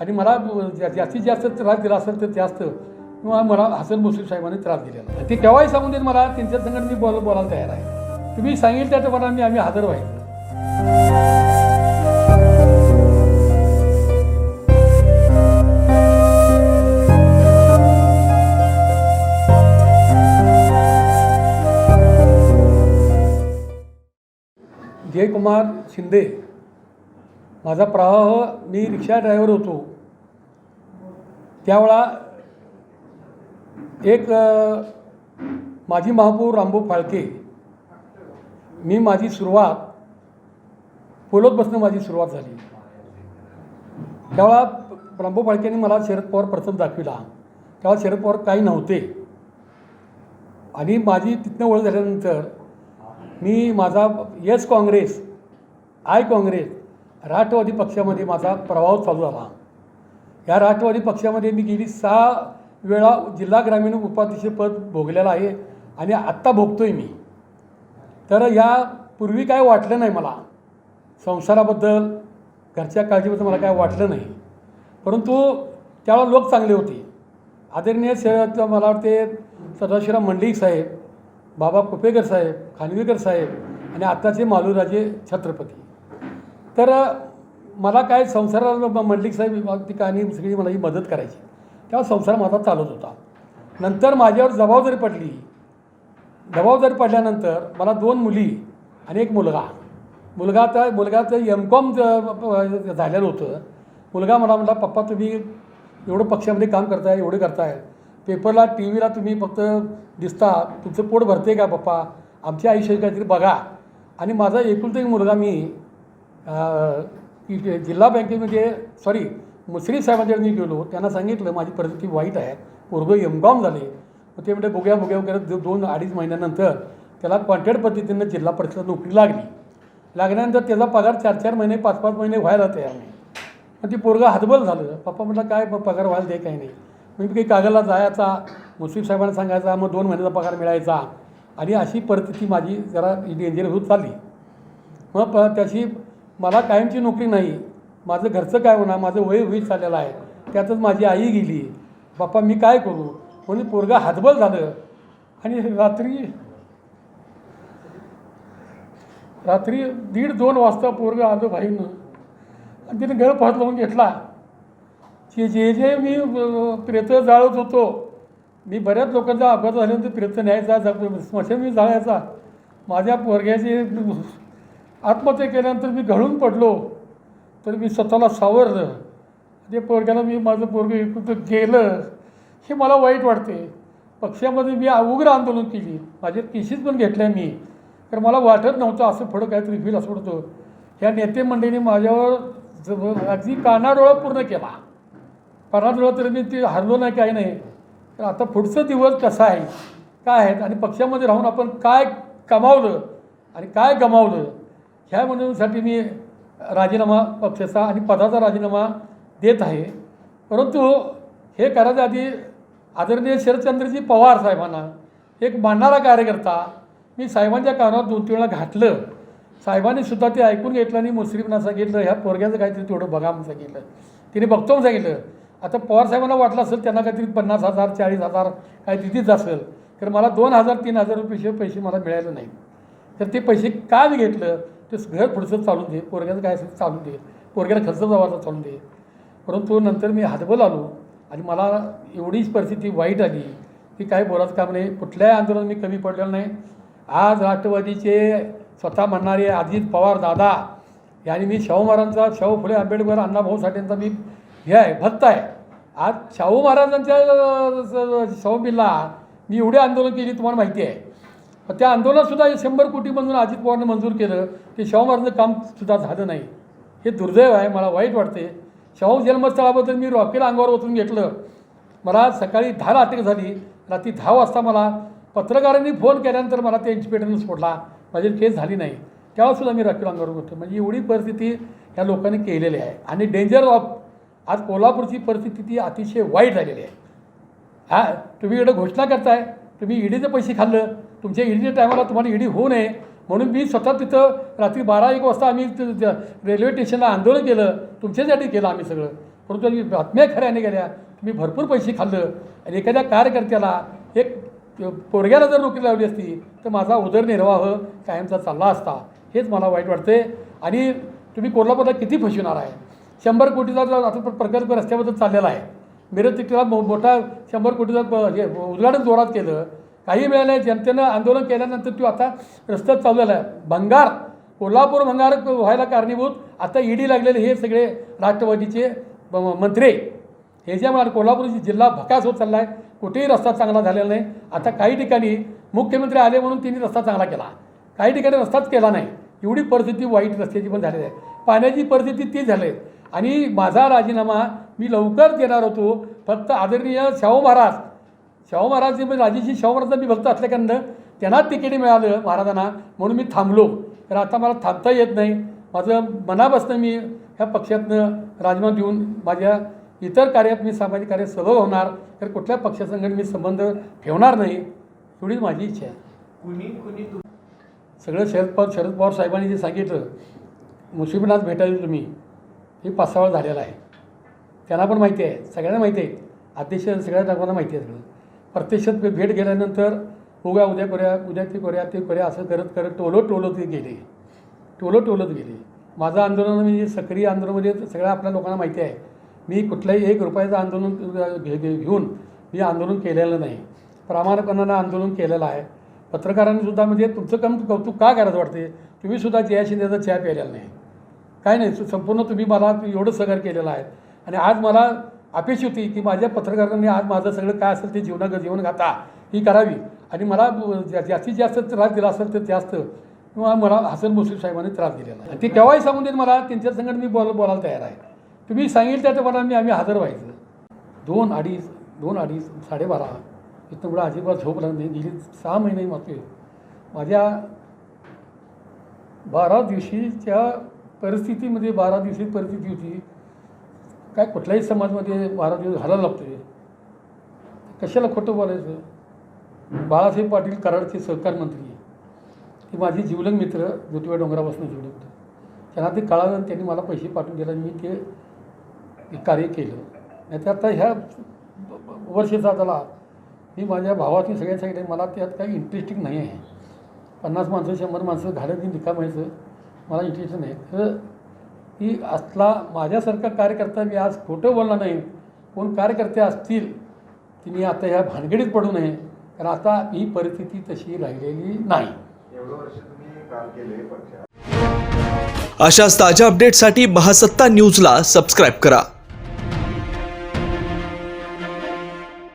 आणि मला जास्तीत जास्त त्रास दिला असेल तर जास्त. किंवा मला हसन मुस्लिम साहेबांनी त्रास दिलेला. ते केव्हाही सांगून देत मला त्यांच्या संगत मी बोल बोलायला तयार आहे. तुम्ही सांगितलं त्या प्रमाणे आम्ही हजर व्हायचं जयकुमार शिंदे. माझा प्रवाह मी रिक्षा ड्रायव्हर होतो. त्यावेळा एक माझी माजी महापौर रामभाऊ फाळके मी माझी सुरुवात पोलोतपासून माझी सुरुवात झाली. त्यावेळा रामभाऊ फाळकेने मला शरद पवार प्रथम दाखविला. तेव्हा शरद पवार काही नव्हते. आणि माझी तिथनं ओळख झाल्यानंतर मी माझा S Congress I Congress Rashtrawadi पक्षामध्ये माझा प्रभाव चालू झाला. या राष्ट्रवादी पक्षामध्ये मी गेली सहा वेळा जिल्हा ग्रामीण उपाध्यक्षपद भोगलेलं आहे आणि आत्ता भोगतोय मी. तर या पूर्वी काय वाटलं नाही मला? संसाराबद्दल घरच्या काळजीबद्दल मला काय वाटलं नाही. परंतु त्यावेळेला लोक चांगले होते. आदरणीय शहरात मला वाटते सदाशिवराव मंडलिक साहेब बाबा कुपेकर साहेब खानविकर साहेब आणि आत्ताचे मालूराजे छत्रपती. तर मला काय संसाराला मंडलिक साहेब ती कहाणी सगळी मला ही मदत करायची. तेव्हा संसार माझा चालत होता. नंतर माझ्यावर जबाबदारी पडली जबाबदारी पडल्यानंतर मला दोन मुली आणि एक मुलगा. मुलगा तर मुलगाचं एम कॉम झालेलं होतं. मुलगा मला म्हटला पप्पा तुम्ही एवढं पक्षामध्ये काम करताय एवढं करताय. पेपरला टी व्हीला तुम्ही फक्त दिसता. तुमचं पोट भरते का पप्पा? आमच्या आयुष्यात काहीतरी बघा. आणि माझा एकुलता एक मुलगा मी की जिल्हा बँकेमध्ये म्हणजे, सॉरी मुसरी साहेबांच्या मी गेलो त्यांना सांगितलं माझी परिस्थिती वाईट आहे. पोरगं एमकॉम झाले. मग ते म्हणजे बघूया बुग्या वगैरे दोन अडीच महिन्यानंतर त्याला कॉन्ट्रॅक्ट पद्धतीनं जिल्हा परिषद नोकरी लागली. लागल्यानंतर त्याचा पगार चार चार महिने पाच पाच महिने व्हायला तयार नाही मग ती पोरगा हातबल झालं. पप्पा म्हटलं काय पगार व्हायला दे काही नाही. मग मी काही कागदला जायचा मुस्लिम साहेबांना सांगायचा मग दोन महिन्याचा पगार मिळायचा. आणि अशी परिस्थिती माझी जरा डेंजर होत चालली. मग प त्याची मला कायमची नोकरी नाही. माझं घरचं काय होणार? माझं वय होईल चाललेलं आहे. त्यातच माझी आई गेली. बाप्पा मी काय करू? म्हणून पोरगा हातबल झालं. आणि रात्री रात्री दीड दोन वाजता पोरगा आलं भाईनं आणि तिने गळ पाहत लावून घेतला. जे जे जे मी प्रेत जाळत होतो. मी बऱ्याच लोकांचा अपघात झाल्यानंतर प्रेत न्यायचा स्मशान मी जाळायचा माझ्या पोरग्याचे आत्महत्या केल्यानंतर मी घळून पडलो तर मी स्वतःला सावरलं. ते पोरग्याला मी माझं पोरगं एकूण गेलं हे मला वाईट वाटते. पक्षामध्ये मी उग्र आंदोलन केली. माझे केशीस पण घेतल्या मी. तर मला वाटत नव्हतं असं पुढं काहीतरी होईल असं होतं ह्या नेते मंडळीने माझ्यावर ज- अगदी कानाडोळा पूर्ण केला. कानाडोळा तरी मी ते हरलो नाही काही नाही. तर आता पुढचं दिवस कसा आहे? काय आहेत आणि पक्षामध्ये राहून आपण काय कमावलं? आणि काय गमावलं? ह्या म्हणूनसाठी मी राजीनामा पक्षाचा आणि पदाचा राजीनामा देत आहे. परंतु हे करायच्या आधी आदरणीय शरदचंद्रजी पवार साहेबांना एक मानणारा कार्यकर्ता मी साहेबांच्या कानावर दोन तीन वेळा घातलं. साहेबांनी सुद्धा ते ऐकून घेतलं आणि मुश्रीफना सांगितलं ह्या पोरग्याचं काहीतरी तेवढं बघा म्हणून सांगितलं. तिने बघतो म्हणून सांगितलं. आता पवार साहेबांना वाटलं असेल त्यांना काहीतरी पन्नास हजार चाळीस हजार काही तिथेच असेल तर मला दोन हजार तीन हजार रुपये पैसे मला मिळाले नाही तर ते पैसे का मी घेतलं? ते घर पुढचं चालून दे. पोरग्याचं काय असेल चालून दे. पोरग्याला खर्च जवळचा चालून दे. परंतु नंतर मी हातबल आलो आणि मला एवढीच परिस्थिती वाईट आली की काही बोलायचं काम नाही. कुठल्याही आंदोलन मी कमी पडलेलं नाही. आज राष्ट्रवादीचे स्वतः म्हणणारे अजित पवार दादा यांनी मी शाहू महाराजांचा शाहू फुले आंबेडकर अण्णाभाऊ साठेंचा मी हे आहे भक्त आहे. आज शाहू महाराजांच्या शाहू बिल्ला मी एवढे आंदोलन केली तुम्हाला माहिती आहे. त्या आंदोलनातसुद्धा हे शंभर कोटीमधून अजित पवारने मंजूर केलं ते शाहू महाराजांचं कामसुद्धा झालं नाही. हे दुर्दैव आहे मला वाईट वाटते. शाहू जन्मस्थळाबद्दल मी रॉकेल अंगावर ओतून घेतलं. मला सकाळी दहाला अटक झाली. रात्री दहा वाजता मला पत्रकारांनी फोन केल्यानंतर मला त्यांची पेटर्न सोडला. माझी केस झाली नाही. तेव्हासुद्धा मी रॉकेल अंगावर होतो. म्हणजे एवढी परिस्थिती ह्या लोकांनी केलेली आहे. आणि डेंजर ऑफ आज कोल्हापूरची परिस्थिती ती अतिशय वाईट झालेली आहे. हा तुम्ही इकडं घोषणा करताय? तुम्ही ईडीचे पैसे खाल्लं तुमच्या ईडीच्या टायमाला तुम्हाला ईडी होऊ नये. म्हणून मी स्वतः तिथं रात्री बारा एक वाजता आम्ही रेल्वे स्टेशनला आंदोलन केलं. तुमच्यासाठी केलं आम्ही सगळं. परंतु बातम्या खऱ्याने गेल्या तुम्ही भरपूर पैसे खाल्लं. आणि एखाद्या कार्यकर्त्याला एक पोरग्याला जर नोकरी लावली असती तर माझा उदरनिर्वाह कायमचा चालला असता. हेच मला वाईट वाटते आणि तुम्ही कोल्हापूरला किती फसवणार आहे? शंभर कोटीचा जो आता प्रकल्प रस्त्याबद्दल चाललेला आहे. मिरज तिथला मो मोठा शंभर कोटीचा प- हे उद्घाटन जोरात केलं. काही वेळेला जनतेनं आंदोलन केल्यानंतर तो आता रस्त्यात चाललेला आहे. भंगार कोल्हापूर भंगार व्हायला कारणीभूत. आता ईडी लागलेले हे सगळे राष्ट्रवादीचे मंत्री. ह्याच्यामुळे कोल्हापूर जिल्हा भकास होत चालला आहे कुठेही रस्ता चांगला झालेला नाही. आता काही ठिकाणी मुख्यमंत्री आले म्हणून त्यांनी रस्ता चांगला केला. काही ठिकाणी रस्ताच केला नाही. एवढी परिस्थिती वाईट रस्त्याची पण झालेली आहे. पाण्याची परिस्थिती ती झाली आहे. आणि माझा राजीनामा मी लवकर देणार होतो. फक्त आदरणीय शाहू महाराज शाहू महाराज जे म्हणजे राजेशी शाहू महाराजांना मी भक्त असल्याकारणानं त्यांना तिकीट मिळालं महाराजांना म्हणून मी थांबलो. तर आता मला थांबता येत नाही. माझं मनापासून मी ह्या पक्षातनं राजीनामा देऊन माझ्या इतर कार्यात मी सामाजिक कार्यात सहभाग होणार. तर कुठल्या पक्षासंगत मी संबंध ठेवणार नाही एवढीच माझी इच्छा आहे. कुणी कुणी तुम सगळं शरद पवार शरद पवार साहेबांनी जे सांगितलं मुसीबनाथ भेटायला तुम्ही हे पासावळ झालेलं आहे. त्याला पण माहिती आहे सगळ्यांना माहिती आहे. अध्यक्ष सगळ्या लोकांना माहिती आहे सगळं. प्रत्यक्षात भेट गेल्यानंतर उगा उद्या करूया उद्या ते करूया ते करूया असं करत करत टोलत टोलत गेले. टोलत टोलत गेले. माझं आंदोलन म्हणजे सक्रिय आंदोलनमध्ये म्हणजे सगळ्या आपल्या लोकांना माहिती आहे. मी कुठल्याही एक रुपयाचं आंदोलन घे- घे- घेऊन मी आंदोलन केलेलं नाही. प्रामाणिकपणानं आंदोलन केलेलं आहे. पत्रकारांनीसुद्धा म्हणजे तुमचं काम कौतुक का करायचं वाटते? तुम्हीसुद्धा जया शिंदेचा चहा प्यायलेला नाही. काय नाही संपूर्ण तुम्ही मला एवढं सहकार्य केलेलं आहे. आणि आज मला अपेक्षा होती की माझ्या पत्रकारांनी आज माझं सगळं काय असेल ते जीवना जीवनगाथा ही करावी. आणि मला जा- जास्तीत जास्त त्रास दिला असेल तर जास्त किंवा मला हसन मुश्रीफ साहेबांनी त्रास दिलेला. आहे आणि ते केव्हाही सांगून देत मला त्यांच्या संगत मी बोल बोलायला तयार आहे. तुम्ही सांगितलं त्याच्याप्रमाणे मी आम्ही हजर व्हायचं. दोन अडीच दोन अडीच साडेबारा इथं मला अजिबात झोप लागत नाही. गेली सहा महिने मागते माझ्या बारा दिवशीच्या परिस्थितीमध्ये बारा दिवशी परिस्थिती होती. काय कुठल्याही समाजमध्ये बारा दिवस घालायला लागतोय. कशाला खोटं बोलायचं? बाळासाहेब पाटील कराडचे सहकार मंत्री ती माझे जीवलग मित्र ज्योतिबा डोंगरापासून जोडले होतं. त्यांना ते कळालं आणि त्यांनी मला पैसे पाठवून दिले आणि मी ते कार्य केलं. नाही तर आता ह्या वर्षाचा झाला मी माझ्या भावाची सगळ्या सांगितलं मला त्यात काही इंटरेस्टिंग नाही आहे. पन्नास माणसं शंभर माणसं घालत निकाम व्हायचं मला इंटरेस्ट नाही. तर की असला माझ्यासारखा कार्यकर्ता मी आज खोटं बोलणार नाही कोण कार्यकर्ते असतील तिने आता ह्या भानगडीत पडू नये. कारण आता ही परिस्थिती तशी राहिलेली नाही. एवढं वर्ष तुम्ही काम केले पक्षात. अशाच ताज्या अपडेटसाठी महासत्ता न्यूजला सबस्क्राईब करा.